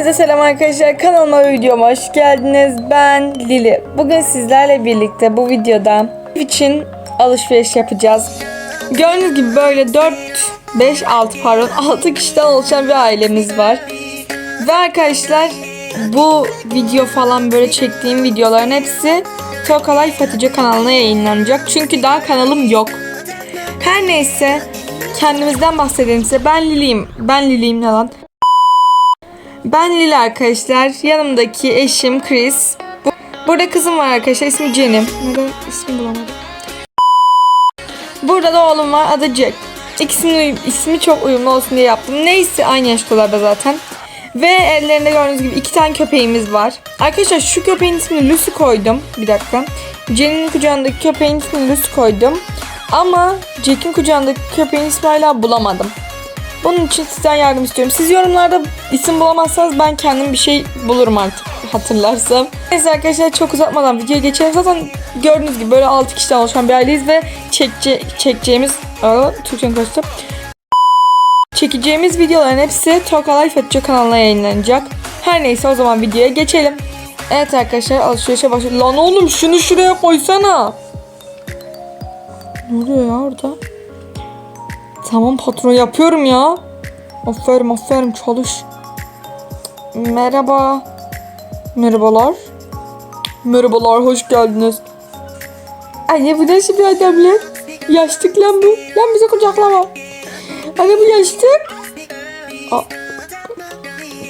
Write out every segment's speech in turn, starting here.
Hepinize selam arkadaşlar. Kanalıma ve videoma hoş geldiniz. Ben Lili. Bugün sizlerle birlikte bu videoda için alışveriş yapacağız. Gördüğünüz gibi böyle 4, 5, 6 pardon 6 kişiden oluşan bir ailemiz var. Ve arkadaşlar bu video falan böyle çektiğim videoların hepsi Tokalay Hatice kanalına yayınlanacak. Çünkü daha kanalım yok. Her neyse kendimizden bahsedelim size. Ben Lili'yim. Ben Lili'yim ne lan? Ben Lili arkadaşlar. Yanımdaki eşim Chris. Bu- Burada kızım var arkadaşlar. İsmi Cenim. Neden ismi bulamadım. Burada da oğlum var. Adı Jack. İkisinin ismi çok uyumlu olsun diye yaptım. Neyse aynı yaştalarda zaten. Ve ellerinde gördüğünüz gibi iki tane köpeğimiz var. Arkadaşlar şu köpeğin ismini Lucy koydum. Bir dakika. Jenny'nin kucağındaki köpeğin ismini Lucy koydum. Ama Jack'in kucağındaki köpeğin ismi hala bulamadım. Bunun için sizden yardım istiyorum. Siz yorumlarda isim bulamazsanız ben kendim bir şey bulurum artık hatırlarsam. Neyse arkadaşlar çok uzatmadan videoya geçelim. Zaten gördüğünüz gibi böyle 6 kişiden oluşan bir aileyiz ve çekce, çekeceğimiz... Aa, Türkçe'nin karıştı. Çekeceğimiz videoların hepsi Toka Life Hatice kanalına yayınlanacak. Her neyse o zaman videoya geçelim. Evet arkadaşlar alışverişe başlayalım. Lan oğlum şunu şuraya koysana. Ne oluyor ya orada? Tamam patron yapıyorum ya. Aferin aferin çalış. Merhaba. Merhabalar. Merhabalar hoş geldiniz. Anne bu nasıl bir adam lan? Yaşlık lan bu. Lan bizi kucaklama. Anne bu yaşlık. Aa,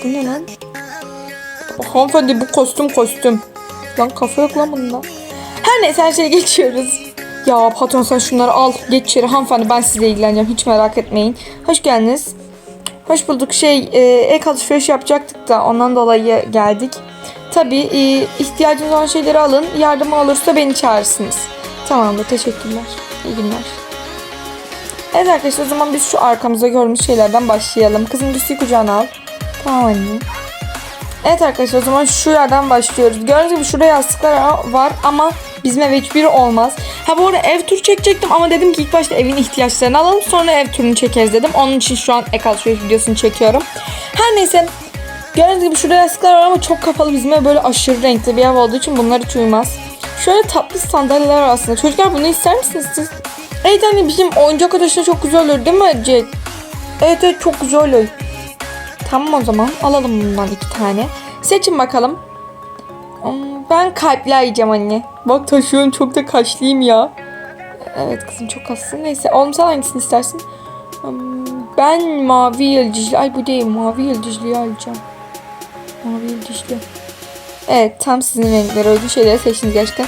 bu ne lan? Hanımefendi bu kostüm kostüm. Lan kafa yok lan bunda. Her neyse her şeye geçiyoruz. Ya patron sen şunları al. Geç içeri hanımefendi ben sizle ilgileneceğim. Hiç merak etmeyin. Hoş geldiniz. Hoş bulduk. Şey e, ek alışveriş yapacaktık da ondan dolayı geldik. Tabii e, ihtiyacınız olan şeyleri alın. Yardım olursa beni çağırırsınız. Tamamdır. Teşekkürler. İyi günler. Evet arkadaşlar o zaman biz şu arkamızda gördüğümüz şeylerden başlayalım. Kızım Lucy'yi kucağına al. Tamam anne. Evet arkadaşlar o zaman şu yerden başlıyoruz. Gördüğünüz gibi şurada yastıklar var ama bizim eve hiçbiri olmaz. Ha bu arada ev turu çekecektim ama dedim ki ilk başta evin ihtiyaçlarını alalım sonra ev turunu çekeriz dedim. Onun için şu an ek alışveriş videosunu çekiyorum. Her neyse gördüğünüz gibi şurada yastıklar var ama çok kapalı bizim ev böyle aşırı renkli bir ev olduğu için bunlar hiç uymaz. Şöyle tatlı sandalyeler var aslında. Çocuklar bunu ister misiniz siz? Evet anne bizim oyuncak odasında çok güzel olur değil mi Jack? Evet evet çok güzel olur. Tamam o zaman alalım bundan iki tane. Seçin bakalım. Ben kalpler yiyeceğim anne. Bak taşıyorum çok da kaçlıyım ya. Evet kızım çok kaçsın. Neyse oğlum sen hangisini istersin? Hmm, Ben mavi yıldızlı. Ay bu değil mavi yıldızlıyı alacağım. Mavi yıldızlı. Evet tam sizin renkleri uygun şeyleri seçtiniz gerçekten.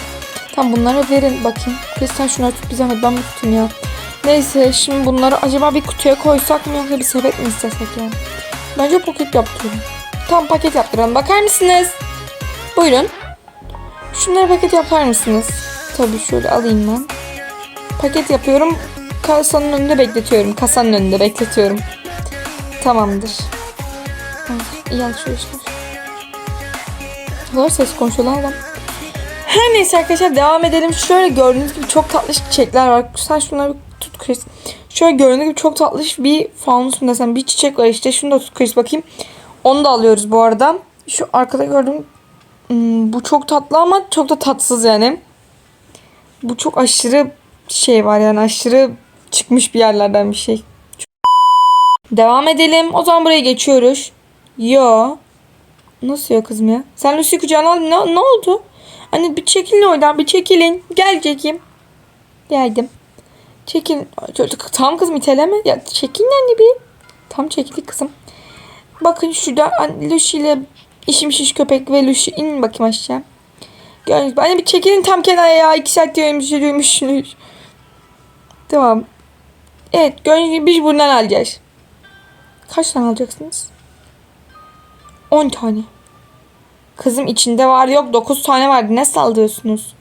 Tam bunları verin bakayım. Kız sen şunları tut bir zahmet ben tutayım ya. Neyse şimdi bunları acaba bir kutuya koysak mı yoksa bir sepet mi istesek yani? Bence paket yaptıralım. Tam paket yaptıralım. Bakar mısınız? Buyurun. Şunları paket yapar mısınız? Tabii şöyle alayım ben. Paket yapıyorum. Kasanın önünde bekletiyorum. Kasanın önünde bekletiyorum. Tamamdır. Ah, İyi alışverişler. Olur ses konuşuyorlar adam. Her neyse arkadaşlar devam edelim. Şöyle gördüğünüz gibi çok tatlı çiçekler var. Sen şunları bir tut Chris. Şöyle gördüğünüz gibi çok tatlış bir fanus desem bir çiçek var işte. Şunu da tut Chris bakayım. Onu da alıyoruz bu arada. Şu arkada gördüğüm hmm, bu çok tatlı ama çok da tatsız yani. Bu çok aşırı şey var yani aşırı çıkmış bir yerlerden bir şey. Devam edelim. O zaman buraya geçiyoruz. Yo. Nasıl ya kızım ya? Sen Lucy'yi kucağına aldın. Ne, ne oldu? Hani bir çekilin oradan bir çekilin. Gel çekeyim. Geldim. Çocuk tam kızım iteleme. Ya çekilin anne bir. Tam çekildik kızım. Bakın şurada an- Lucy ile işim şiş köpek ve Lucy inin bakayım aşağı. Gördünüz mü? Anne bir çekilin tam kenara ya. İki saat yürümüşsünüz. Tamam. Evet gördüğünüz gibi biz bundan alacağız. Kaç tane alacaksınız? 10 tane. Kızım içinde var yok 9 tane vardı. Ne sallıyorsunuz?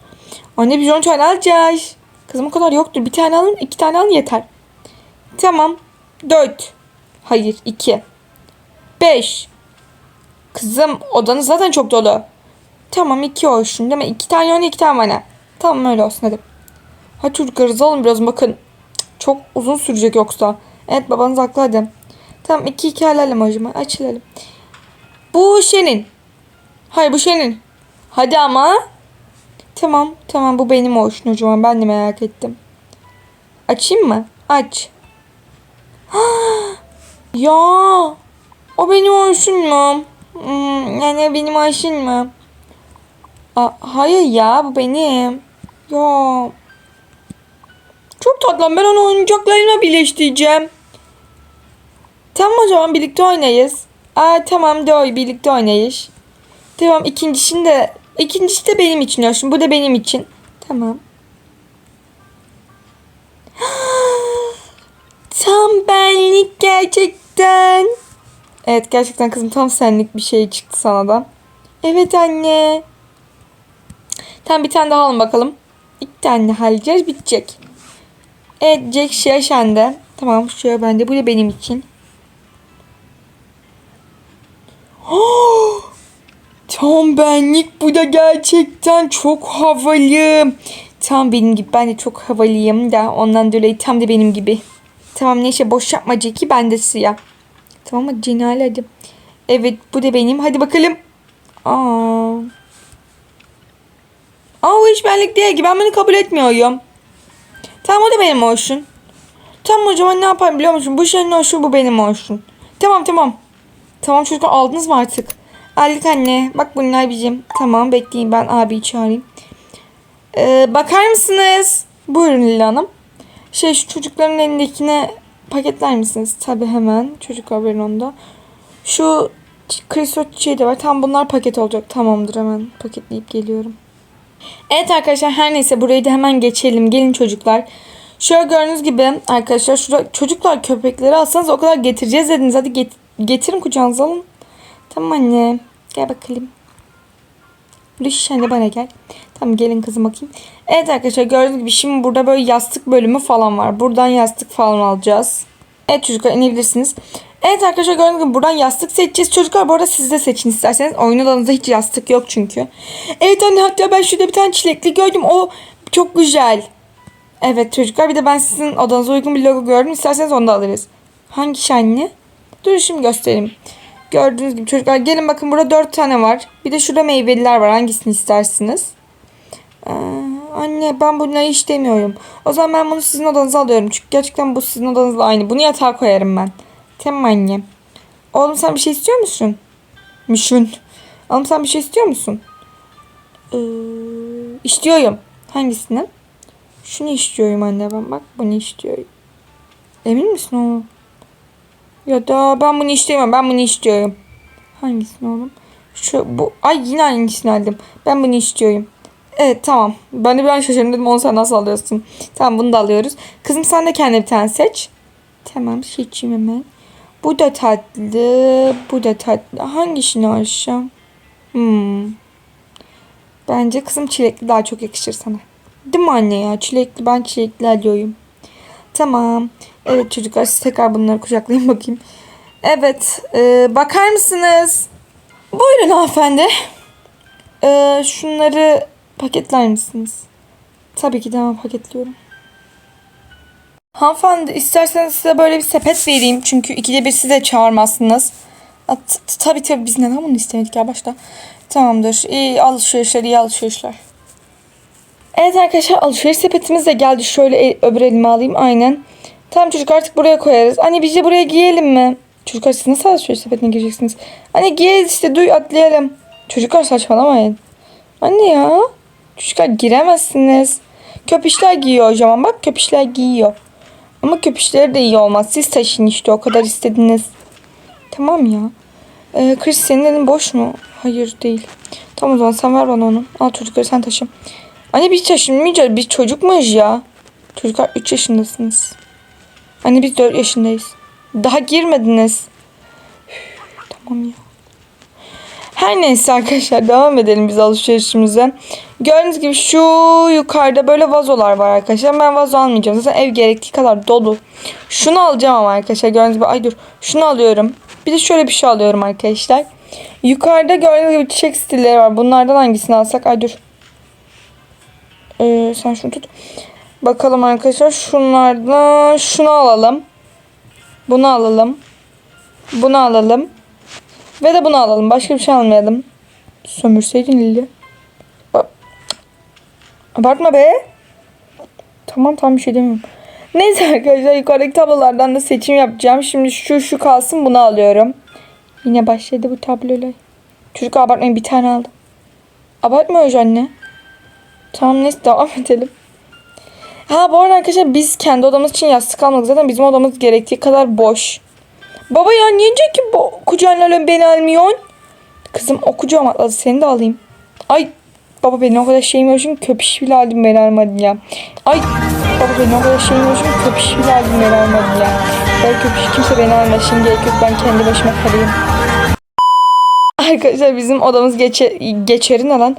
Anne biz 10 tane alacağız. Kızım o kadar yoktur. Bir tane alın, iki tane alın yeter. Tamam. 4. Hayır, 2. 5. Kızım odanız zaten çok dolu. Tamam 2 olsun değil mi? 2 tane ona 2 tane bana. Tamam öyle olsun hadi. Hadi çocuklar hızlı biraz bakın. Çok uzun sürecek yoksa. Evet babanız haklı hadi. Tamam 2 2 alalım hocam. Açılalım. Bu senin. Hayır bu senin. Hadi ama. Tamam tamam bu benim olsun zaman ben de merak ettim. Açayım mı? Aç. ya o benim olsun mu? Hmm, yani benim olsun mu? Aa, hayır ya bu benim. Ya. Çok tatlı ben onu oyuncaklarımla birleştireceğim. Tamam o zaman birlikte oynayız. Aa tamam doğru birlikte oynayız. Tamam ikincisini de ikincisi de benim için olsun. Bu da benim için. Tamam. Tam benlik gerçekten. Evet gerçekten kızım tam senlik bir şey çıktı sana da. Evet anne. Tamam bir tane daha alın bakalım. İki tane halledeceğiz bitecek. Evet Jack sende. Tamam şöyle bende. Bu da benim için. Tam benlik bu da gerçekten çok havalı. Tam benim gibi ben de çok havalıyım da ondan dolayı tam da benim gibi. Tamam neyse boş yapma Jack'i ben de siyah. Tamam mı Cenal hadi. Evet bu da benim hadi bakalım. Aa. Aa o hiç benlik değil ki ben bunu kabul etmiyorum. Tamam o da benim olsun. Tamam o zaman ne yapayım biliyor musun? Bu senin olsun bu benim olsun. Tamam tamam. Tamam çocuklar aldınız mı artık? Aldık anne. Bak bunlar bizim. Tamam bekleyin ben abiyi çağırayım. Ee, bakar mısınız? Buyurun Lila Hanım. Şey şu çocukların elindekine paketler misiniz? Tabi hemen. Çocuk haberin onda. Şu krisot şey de var. Tam bunlar paket olacak. Tamamdır hemen paketleyip geliyorum. Evet arkadaşlar her neyse burayı da hemen geçelim. Gelin çocuklar. Şöyle gördüğünüz gibi arkadaşlar şurada çocuklar köpekleri alsanız o kadar getireceğiz dediniz. Hadi get- getirin kucağınıza alın. Tamam anne. Gel bakalım. Sen de bana gel. Tamam gelin kızım bakayım. Evet arkadaşlar gördüğünüz gibi şimdi burada böyle yastık bölümü falan var. Buradan yastık falan alacağız. Evet çocuklar inebilirsiniz. Evet arkadaşlar gördüğünüz gibi buradan yastık seçeceğiz. Çocuklar bu arada siz de seçin isterseniz. Oyun odanızda hiç yastık yok çünkü. Evet anne hatta ben şurada bir tane çilekli gördüm. O çok güzel. Evet çocuklar bir de ben sizin odanıza uygun bir logo gördüm. İsterseniz onu da alırız. Hangi anne? Dur şimdi göstereyim. Gördüğünüz gibi çocuklar gelin bakın burada dört tane var. Bir de şurada meyveliler var. Hangisini istersiniz? Ee, anne ben bunları istemiyorum. O zaman ben bunu sizin odanıza alıyorum. Çünkü gerçekten bu sizin odanızla aynı. Bunu yatağa koyarım ben. Tamam anne. Oğlum sen bir şey istiyor musun? Mişun. Oğlum sen bir şey istiyor musun? Ee, istiyorum. Hangisini? Şunu istiyorum anne ben. Bak bunu istiyorum. Emin misin oğlum? Ya da ben bunu istemiyorum. Ben bunu istiyorum. Hangisini oğlum? Şu bu. Ay yine hangisini aldım. Ben bunu istiyorum. Evet tamam. Ben de bir an şaşırdım dedim onu sen nasıl alıyorsun? Tamam bunu da alıyoruz. Kızım sen de kendine bir tane seç. Tamam seçeyim hemen. Bu da tatlı. Bu da tatlı. Hangisini alacağım? Hmm. Bence kızım çilekli daha çok yakışır sana. Değil mi anne ya? Çilekli ben çilekli alıyorum. Tamam. Evet çocuklar siz tekrar bunları kucaklayın bakayım. Evet. e, bakar mısınız? Buyurun hanımefendi. E, şunları paketler misiniz? Tabii ki de hemen paketliyorum. Hanımefendi isterseniz size böyle bir sepet vereyim. Çünkü ikide bir size çağırmazsınız. Tabii tabii biz neden bunu istemedik ya başta. Tamamdır. İyi alışverişler, iyi alışverişler. Evet arkadaşlar alışveriş sepetimiz de geldi. Şöyle el- öbür elime alayım. Aynen. Tamam çocuk artık buraya koyarız. Anne biz de buraya giyelim mi? Çocuklar siz nasıl alışveriş sepetine gireceksiniz? Anne giyeriz işte duy atlayalım. Çocuklar saçmalamayın. Anne ya. Çocuklar giremezsiniz. Köpüşler giyiyor o zaman. Bak köpüşler giyiyor. Ama köpüşleri de iyi olmaz. Siz taşın işte o kadar istediniz. Tamam ya. Ee, Chris senin elin boş mu? Hayır değil. Tamam o zaman sen ver bana onu. Al çocukları sen taşı. Anne biz taşınmayacağız. Biz çocuk muyuz ya? Çocuklar 3 yaşındasınız. Anne biz 4 yaşındayız. Daha girmediniz. Tamam ya. Her neyse arkadaşlar devam edelim biz alışverişimize. Gördüğünüz gibi şu yukarıda böyle vazolar var arkadaşlar. Ben vazo almayacağım. Zaten ev gerektiği kadar dolu. Şunu alacağım ama arkadaşlar. Gördüğünüz gibi ay dur. Şunu alıyorum. Bir de şöyle bir şey alıyorum arkadaşlar. Yukarıda gördüğünüz gibi çiçek stilleri var. Bunlardan hangisini alsak? Ay dur. Ee, sen şunu tut. Bakalım arkadaşlar şunlardan şunu alalım. Bunu alalım. Bunu alalım. Ve de bunu alalım. Başka bir şey almayalım. Sömürseydin Lili. Ba- Abartma be. Tamam tamam bir şey demiyorum. Neyse arkadaşlar yukarıdaki tablolardan da seçim yapacağım. Şimdi şu şu kalsın bunu alıyorum. Yine başladı bu tablolar. Çocuk abartmayın bir tane aldım. Abartma Öj anne. Tamam neyse devam edelim. Ha bu arada arkadaşlar biz kendi odamız için yastık almadık. Zaten bizim odamız gerektiği kadar boş. Baba ya niye ki bu kucağına beni almıyorsun? Kızım o kucağıma atladı seni de alayım. Ay baba beni o kadar şeyim yok çünkü köpüş bile aldım beni almadın ya. Ay baba beni o kadar şeyim yok çünkü köpüş bile aldım beni almadın ya. Ben köpüş kimse beni almaz şimdi gerek yok ben kendi başıma kalayım. Arkadaşlar bizim odamız geçe, geçerin alan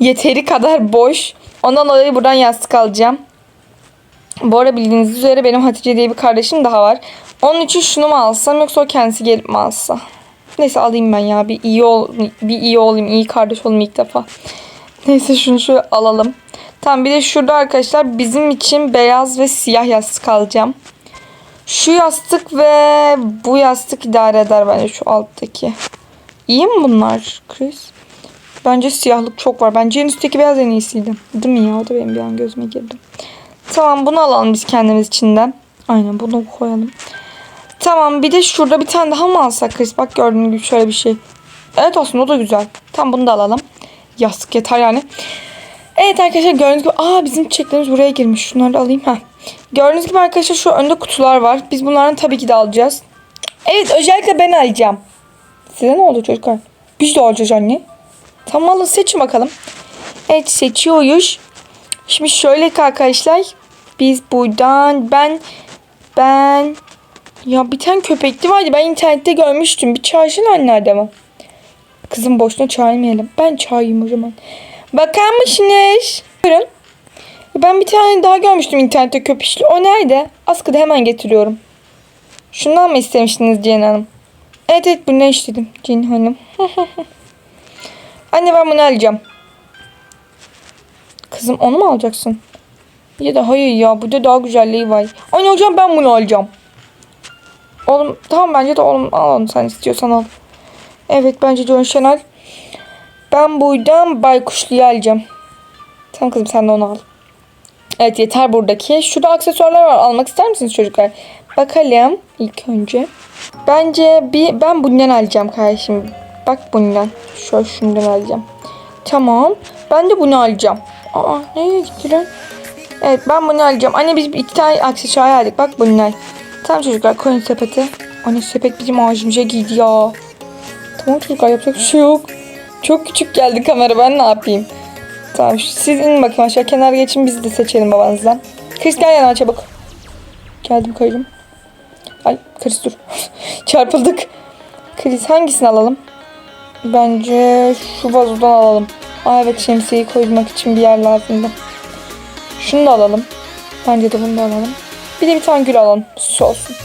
yeteri kadar boş. Ondan dolayı buradan yastık alacağım. Bu arada bildiğiniz üzere benim Hatice diye bir kardeşim daha var. Onun için şunu mu alsam yoksa o kendisi gelip mi alsa? Neyse alayım ben ya. Bir iyi ol bir iyi olayım. iyi kardeş olayım ilk defa. Neyse şunu şöyle alalım. Tamam bir de şurada arkadaşlar bizim için beyaz ve siyah yastık alacağım. Şu yastık ve bu yastık idare eder bence şu alttaki. İyi mi bunlar Chris? Bence siyahlık çok var. Bence en üstteki beyaz en iyisiydi. Değil mi ya? O da benim bir an gözüme girdi. Tamam bunu alalım biz kendimiz içinden. Aynen bunu koyalım. Tamam bir de şurada bir tane daha mı alsak Chris? Bak gördüğün gibi şöyle bir şey. Evet aslında o da güzel. Tamam bunu da alalım. Yastık yeter yani. Evet arkadaşlar gördüğünüz gibi aa bizim çiçeklerimiz buraya girmiş. Şunları da alayım. Heh. Gördüğünüz gibi arkadaşlar şu önde kutular var. Biz bunlardan tabii ki de alacağız. Evet özellikle ben alacağım. Size ne oldu çocuklar? Biz de alacağız anne. Tamam alın seçin bakalım. Evet seçiyoruz. Şimdi şöyle ki arkadaşlar. Biz buradan ben ben ya bir tane köpekli vardı. Ben internette görmüştüm. Bir çağırsın anne adamı. Kızım boşuna çağırmayalım. Ben çağırayım o zaman. Bakar mısınız? Buyurun. Ben bir tane daha görmüştüm internette köpüşlü. O nerede? Askıda hemen getiriyorum. Şundan mı istemiştiniz Ceyhan Hanım? Evet evet bunu istedim Ceyhan Hanım. Anne ben bunu alacağım. Kızım onu mu alacaksın? Ya da hayır ya burada daha güzelliği var. Anne hocam ben bunu alacağım. Oğlum tamam bence de oğlum al onu sen istiyorsan al. Evet bence John Chanel. Ben buradan baykuşluyu alacağım. Tamam kızım sen de onu al. Evet yeter buradaki. Şurada aksesuarlar var. Almak ister misiniz çocuklar? Bakalım ilk önce. Bence bir ben bundan alacağım kardeşim. Bak bundan. Şöyle şundan alacağım. Tamam. Ben de bunu alacağım. Aa nereye gitti? Evet ben bunu alacağım. Anne biz iki tane aksesuar aldık. Bak bunlar. Tamam çocuklar koyun sepete. Anne sepet bizim ağacımıza giydi ya. Tamam çocuklar yapacak bir şey yok. Çok küçük geldi kamera ben ne yapayım? Tamam siz inin bakayım aşağı kenar geçin biz de seçelim babanızdan. Chris gel yanıma çabuk. Geldim koydum. Ay Chris dur. Çarpıldık. Chris hangisini alalım? Bence şu vazodan alalım. Aa evet şemsiyeyi koymak için bir yer lazımdı. Şunu da alalım. Bence de bunu da alalım. Bir de bir tane gül alalım. Süs olsun.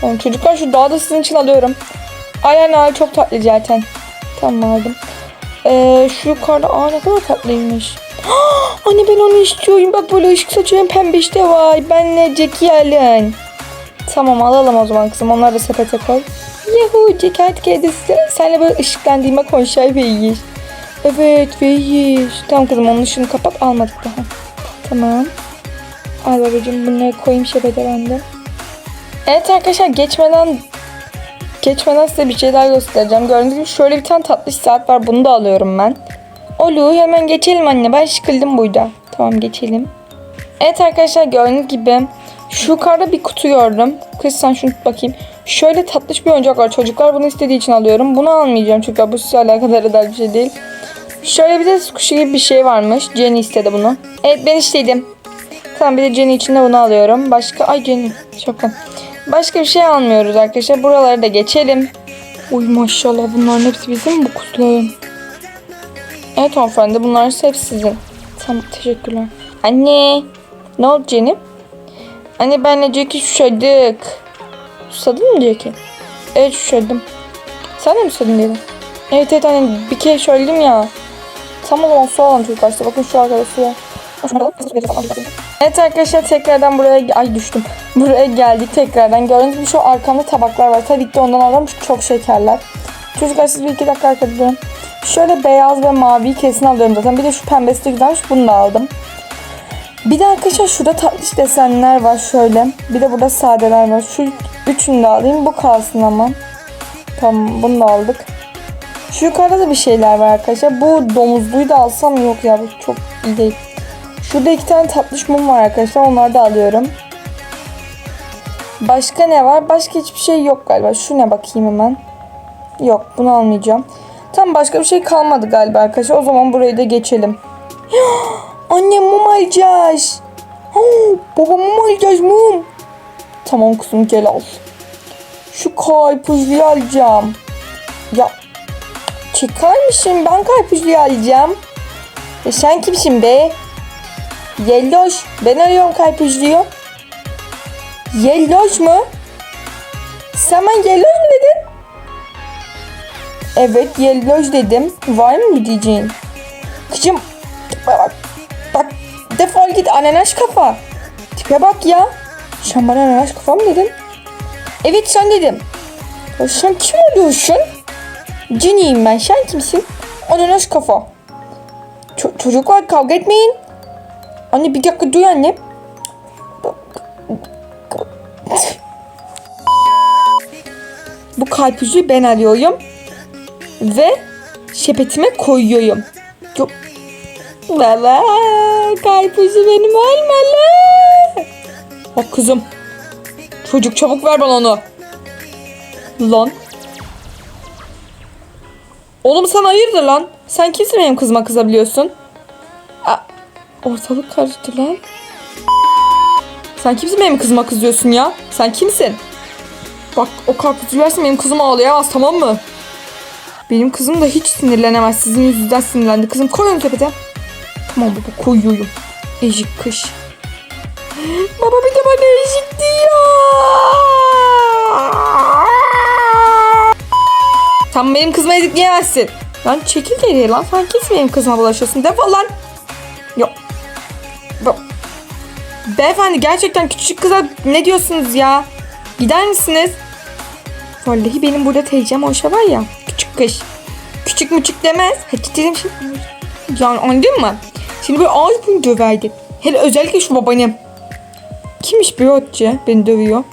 Tamam çocuklar şu dağı da sizin için alıyorum. Aynen ay çok tatlı zaten. Tamam aldım. Ee, şu yukarıda aa ne kadar tatlıymış. Anne ben onu istiyorum. Bak böyle ışık saçıyorum pembeş de var. Benle Jackie Allen. Tamam alalım o zaman kızım. Onları da sepete koy. Yuhu Jackie artık evdesin. Senle böyle ışıklandırma konuşay yiyiz. Evet ve yiyiz. Tamam kızım onun ışığını kapat. Almadık daha. Tamam. Al babacığım bunları koyayım sepete ben de. Evet arkadaşlar geçmeden geçmeden size bir şey daha göstereceğim. Gördüğünüz gibi şöyle bir tane tatlış saat var. Bunu da alıyorum ben. Olu hemen geçelim anne. Ben sıkıldım burada. Tamam geçelim. Evet arkadaşlar gördüğünüz gibi şu yukarıda bir kutu gördüm. Kız sen şunu bakayım. Şöyle tatlış bir oyuncak var. Çocuklar bunu istediği için alıyorum. Bunu almayacağım çünkü bu size alakadar eder bir şey değil. Şöyle bir de squishy gibi bir şey varmış. Jenny istedi bunu. Evet ben istedim. Tamam bir de Jenny için de bunu alıyorum. Başka ay Jenny şaka. Başka bir şey almıyoruz arkadaşlar. Buraları da geçelim. Uy maşallah bunların hepsi bizim bu kutuların. Evet hanımefendi bunların hepsi sizin. Tamam teşekkürler. Anne. Ne oldu Jenny? Anne benle Jack'i susadık. Susadın mı Jack'i? Evet susadım. Sen de mi susadın dedim. Evet evet anne bir kere söyledim ya. Tamam o zaman su alalım çocuklar işte bakın şu arkada su. Evet arkadaşlar tekrardan buraya ay düştüm. Buraya geldik tekrardan. Gördüğünüz gibi şu arkamda tabaklar var. Tabii ki de ondan aldım çok şekerler. Çocuklar siz bir iki dakika arkada durun. Şöyle beyaz ve mavi kesin alıyorum zaten. Bir de şu pembesi de güzelmiş. Bunu da aldım. Bir de arkadaşlar şurada tatlış desenler var şöyle. Bir de burada sadeler var. Şu üçünü de alayım. Bu kalsın ama. Tamam bunu da aldık. Şu yukarıda da bir şeyler var arkadaşlar. Bu domuzluyu da alsam yok ya bu çok iyi değil. Şurada iki tane tatlış mum var arkadaşlar. Onları da alıyorum. Başka ne var? Başka hiçbir şey yok galiba. Şu ne bakayım hemen. Yok bunu almayacağım. Tam başka bir şey kalmadı galiba arkadaşlar. O zaman burayı da geçelim. Anne mum alacağız. Oh, baba mum alacağız mum. Tamam kızım gel al. Şu karpuzluyu alacağım. Ya çıkar? Ben karpuzluyu alacağım. Ya sen kimsin be? Yelloş. Ben arıyorum karpuzluyu. Yelloş mu? Sen bana yelloş mu dedin? Evet yelloş dedim. Var mı diyeceğin? Kızım bak bak defol git ananas kafa. Tipe bak ya. Sen bana ananas kafa mı dedin? Evet sen dedim. Ya sen kim oluyorsun? Ciniyim ben. Sen kimsin? Ananas kafa. Ço- çocuklar kavga etmeyin. Anne bir dakika duy anne. Bu karpuzu ben alıyorum. Ve sepetime koyuyorum. Yok. Baba karpuzu benim olmalı. Bak kızım. Çocuk çabuk ver bana onu. Lan. Oğlum sen hayırdır lan? Sen kimsin benim kızıma kızabiliyorsun? Aa, ortalık karıştı lan. Sen kimsin benim kızıma kızıyorsun ya? Sen kimsin? Bak o karpuzu versin benim kızım ağlayamaz tamam mı? Benim kızım da hiç sinirlenemez. Sizin yüzünüzden sinirlendi. Kızım koy onu tepete. Tamam baba koyuyorum. Ezik kış. baba bir de bana ezik diyor. Sen benim kızıma ezik diyemezsin. Lan çekil geriye lan. Sen kimsin benim kızıma bulaşıyorsun? Defol lan. Yok. Be- Beyefendi gerçekten küçük kıza ne diyorsunuz ya? Gider misiniz? Vallahi benim burada teyzem Ayşe var ya. Küçük kız. Küçük müçük demez. Dedim şimdi. Yani anladın mı? Şimdi böyle ağız bunu döverdi. Hele özellikle şu babanım. Kimmiş bir otçu beni dövüyor?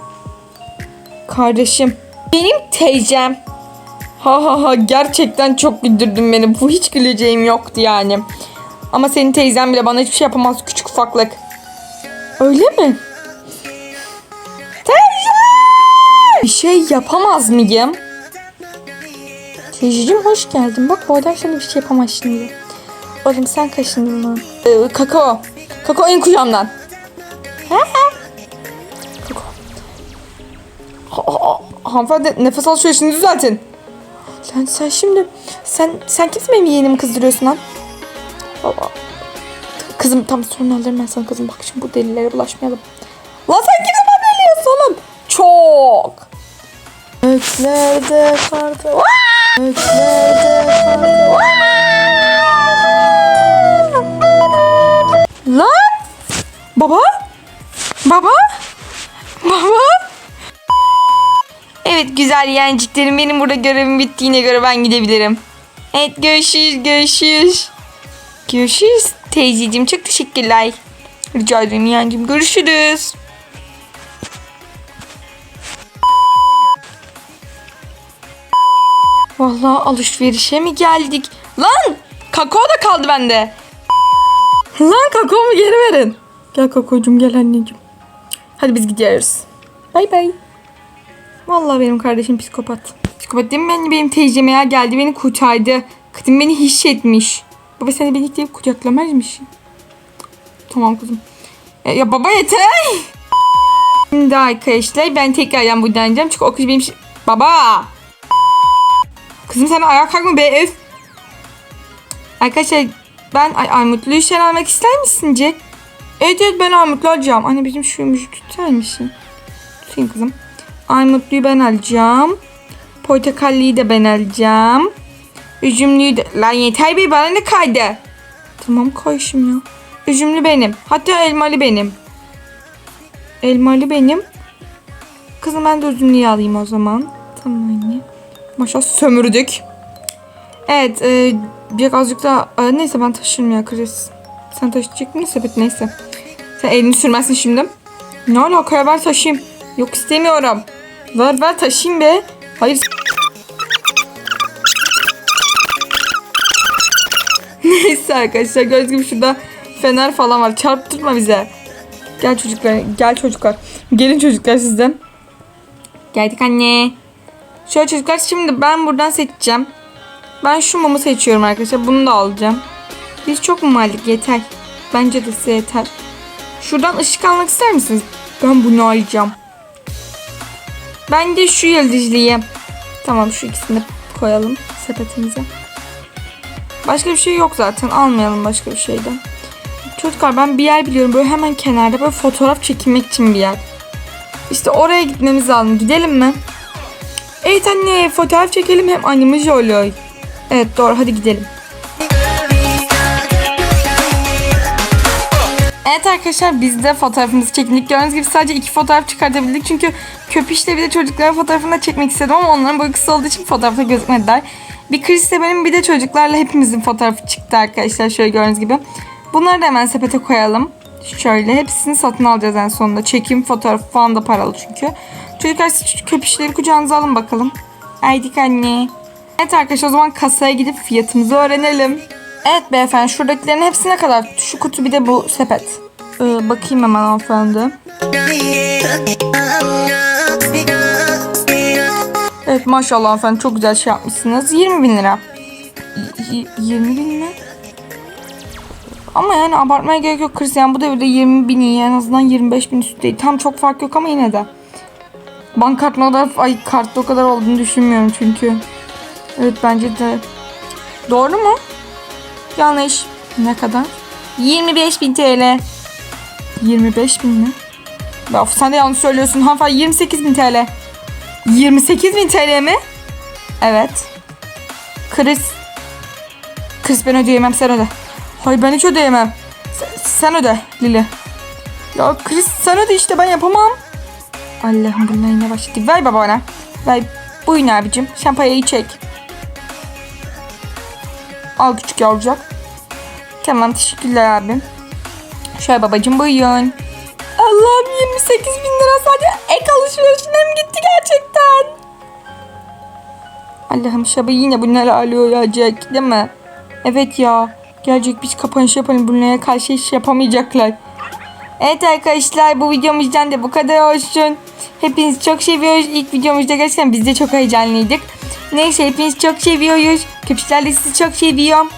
Kardeşim. Benim teyzem. Ha ha ha gerçekten çok güldürdün beni. Bu hiç güleceğim yoktu yani. Ama senin teyzen bile bana hiçbir şey yapamaz küçük ufaklık. Öyle mi? Teyze! Bir şey yapamaz mıyım? Teyzeciğim hoş geldin. Bak bu adam sana bir şey yapamaz şimdi. Oğlum sen kaşındın mı? Ee, kakao. Kakao in kucağımdan. He he. Kakao. Ha, ha, hanımefendi nefes alışverişini düzeltin. Sen, sen şimdi sen sen kimsin benim yeğenimi kızdırıyorsun lan? Kızım tam sorun alırım ben sana kızım. Bak şimdi bu delillere bulaşmayalım. Lan sen kimsin bana deliyorsun oğlum? Çok. Öklerde kardı. Öklerde kardı. Lan! Baba? Baba? Baba? Evet güzel yeğenciklerim benim burada görevim bittiğine göre ben gidebilirim. Evet görüşürüz görüşürüz. Görüşürüz teyzeciğim çok teşekkürler. Rica ederim yeğencim görüşürüz. Vallahi alışverişe mi geldik? Lan! Kakao da kaldı bende. Lan kakaomu geri verin. Gel kakaocum gel anneciğim. Hadi biz gidiyoruz. Bay bay. Vallahi benim kardeşim psikopat. Psikopat değil mi benim, benim teyzeme ya geldi beni kurtardı. Kadın beni hissetmiş. Baba seni birlikte kucaklamaz mısın? Tamam kızım. E, ya baba yeter. Şimdi arkadaşlar ben tekrardan buradan gideceğim. Çünkü o kız benim... Baba! Kızım sen ayağa kalkma be öf. Arkadaşlar ben ay, Armutlu'yu sen almak ister misin Jack? Evet evet ben Armutlu alacağım. Anne bizim şu müziği tutar mısın? Tutayım kızım. Armutluyu ben alacağım. Portakallıyı da ben alacağım. Üzümlüyü de... Lan yeter be bana ne kaydı? Tamam koy şimdi ya. Üzümlü benim. Hatta elmalı benim. Elmalı benim. Kızım ben de üzümlüyü alayım o zaman. Tamam anne. Maşallah sömürdük. Evet. E, birazcık daha... neyse ben taşırım ya Chris. Sen taşıyacak mısın sepet neyse. Sen elini sürmezsin şimdi. Ne alaka ver taşıyayım. Yok istemiyorum. Ver ver taşıyayım be. Hayır. Neyse arkadaşlar gördüğünüz gibi şurada fener falan var. Çarptırma bize. Gel çocuklar. Gel çocuklar. Gelin çocuklar sizden. Geldik anne. Şöyle çocuklar şimdi ben buradan seçeceğim. Ben şu mumu seçiyorum arkadaşlar. Bunu da alacağım. Biz çok mu aldık? Yeter. Bence de size yeter. Şuradan ışık almak ister misiniz? Ben bunu alacağım. Ben de şu yıldızlıyı. Tamam şu ikisini koyalım sepetimize. Başka bir şey yok zaten. Almayalım başka bir şeyden. Çocuklar ben bir yer biliyorum. Böyle hemen kenarda böyle fotoğraf çekinmek için bir yer. İşte oraya gitmemiz lazım. Gidelim mi? Evet anne fotoğraf çekelim hem animaji oluyor. Evet doğru hadi gidelim. Evet arkadaşlar biz de fotoğrafımızı çekindik. Gördüğünüz gibi sadece iki fotoğraf çıkartabildik. Çünkü köpüşle bir de çocukların fotoğrafını da çekmek istedim ama onların boyu kısa olduğu için fotoğrafta gözükmediler. Bir Chris'le benim bir de çocuklarla hepimizin fotoğrafı çıktı arkadaşlar şöyle gördüğünüz gibi. Bunları da hemen sepete koyalım. Şöyle hepsini satın alacağız en sonunda. Çekim fotoğrafı falan da paralı çünkü. Çocuklar siz köpüşleri kucağınıza alın bakalım. Haydik anne. Evet arkadaşlar o zaman kasaya gidip fiyatımızı öğrenelim. Evet beyefendi şuradakilerin hepsine kadar. Şu kutu bir de bu sepet. Ee, bakayım hemen hanımefendi. Evet maşallah hanımefendi çok güzel şey yapmışsınız. 20 bin lira. Y- y- 20 bin mi? Ama yani abartmaya gerek yok Chris. Yani bu devirde 20 bin iyi. En azından 25 bin üstü değil. Tam çok fark yok ama yine de. Bank kartına o kadar, ay kartta o kadar olduğunu düşünmüyorum çünkü. Evet bence de. Doğru mu? Yanlış. Ne kadar? 25 bin TL. 25 bin mi? Ya sen de yanlış söylüyorsun. Hanımefendi 28 bin TL. 28 bin TL mi? Evet. Chris. Chris ben ödeyemem sen öde. Hayır ben hiç ödeyemem. Sen, sen öde Lili. Ya Chris sen öde işte ben yapamam. Allah'ım bunlar yine başladı. Ver baba bana. Ver. Buyurun abicim. Şampanyayı çek. Al küçük yavrucak. Tamam teşekkürler abim. Şöyle babacım buyurun. Allah'ım 28 bin lira sadece ek alışverişine mi gitti gerçekten? Allah'ım şaba yine bunları alıyor ya Jack değil mi? Evet ya. Gelecek biz kapanış yapalım bunlara karşı iş yapamayacaklar. Evet arkadaşlar bu videomuzdan da bu kadar olsun. Hepinizi çok seviyoruz. İlk videomuzda gerçekten biz de çok heyecanlıydık. Neyse hepinizi çok seviyoruz. Köpüşler de sizi çok seviyorum.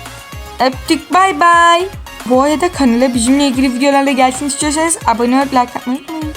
Öptük bay bay. Bu arada kanala bizimle ilgili videolarla gelsin istiyorsanız abone olup like atmayı unutmayın.